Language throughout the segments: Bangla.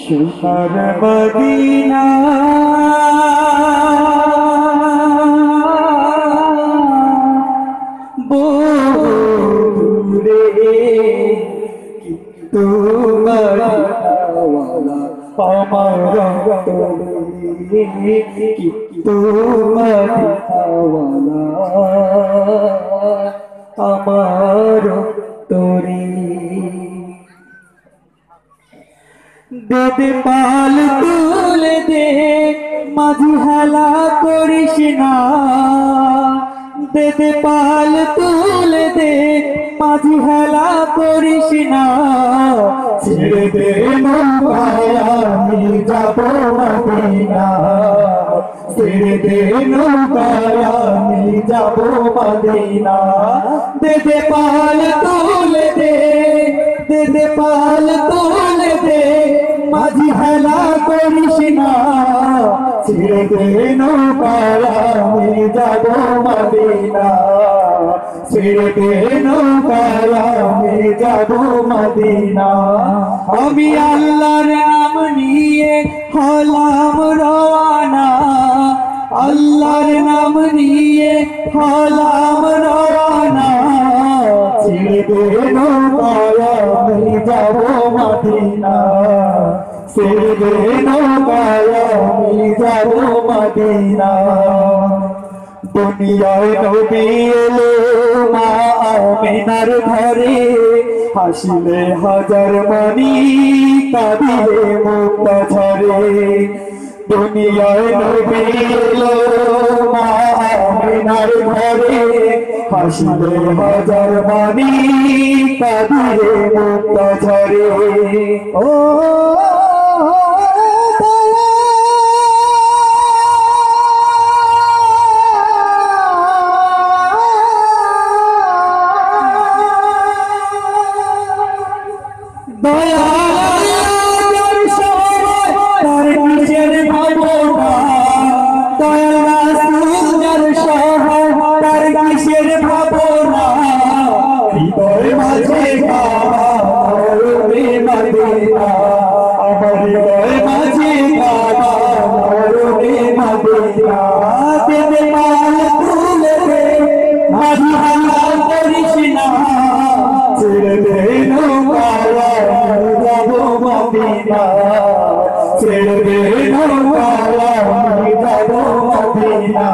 সোনার মদিনা। দূরে তোমার আমার কি তোমার দেদে পাল তুলে দে, মাঝি হেলা করিস না। দেদে পাল তুলে দে, মাঝি হেলা করিস না। ছেড়ে দে ছেড়ে দে আমি পাল তুলে দে দেদে পাল তুলে দে মাঝি হেলা করিস না। ছেড়ে দে নৌকায় আমি যাব মদিনা। ছেড়ে দে নৌকায় আমি যাব মদিনা। আমি আল্লাহর নাম নিয়ে হলাম রওয়ানা। আল্লাহর নাম নিয়ে হলাম দুনিয়ায় নবী এলো মা আমিনার ঘরে হাসিলে হাজার মনি কাঁদিলে মুক্ত ঝরে দুনিয়ায় নবী এলো মা আমিনার ঘরে হাসিলে হাজার মনি কাঁদিলে মুক্ত ঝরে ও দয়ার হৃদয় মাঝে কাবা মরবে মদিনা আমার হৃদয় মাঝে কাবা মরবে মদিনা দেবে মাল তুলে দে মাঝি করিস না ছেড়ে দে নৌকায়া যাব মদিনা ছেড়ে দে নৌকায়া যাব মদিনা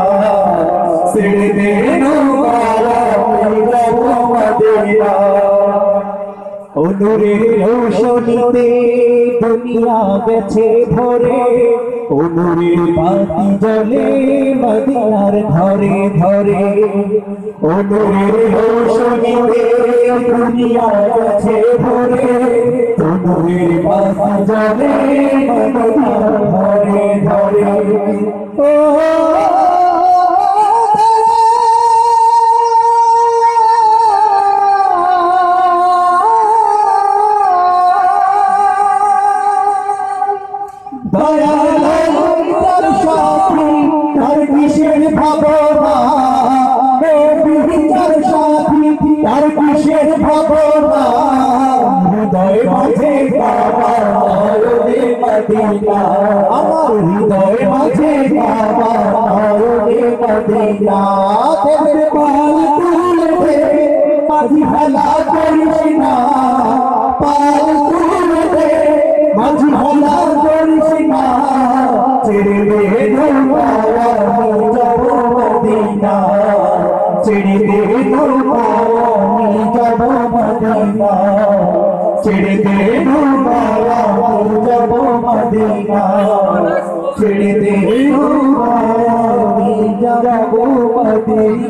ছেড়ে দে যাব মদিনা অনুরের রৌশনীতে দুনিয়া গেছে ভরে। অনুরের বাতি জলে মদিনার ঘরে ঘরে। অনুরের রৌশনীতে দুনিয়া গেছে ভরে। অনুরের বাতি জলে মদিনার ঘরে ঘরে। ও কিসের ভাবনা হৃদয় মাঝে বাবা নয়নে মদিনা। আমার হৃদয় মাঝে বাবা নয়নে মদিনা। দেবের পাল তুলে মাঝি ভালা করিস না। পাল তুলে মাঝি ভালা করিস না। ছেড়ে দে নৌকায়া যাব মদিনা। দে নৌকায়া আমি যাব মদিনা ছেড়ে দে নৌকায়া আমি যাব মদিনা ছেড়ে দে নৌকায়া আমি যাব Medina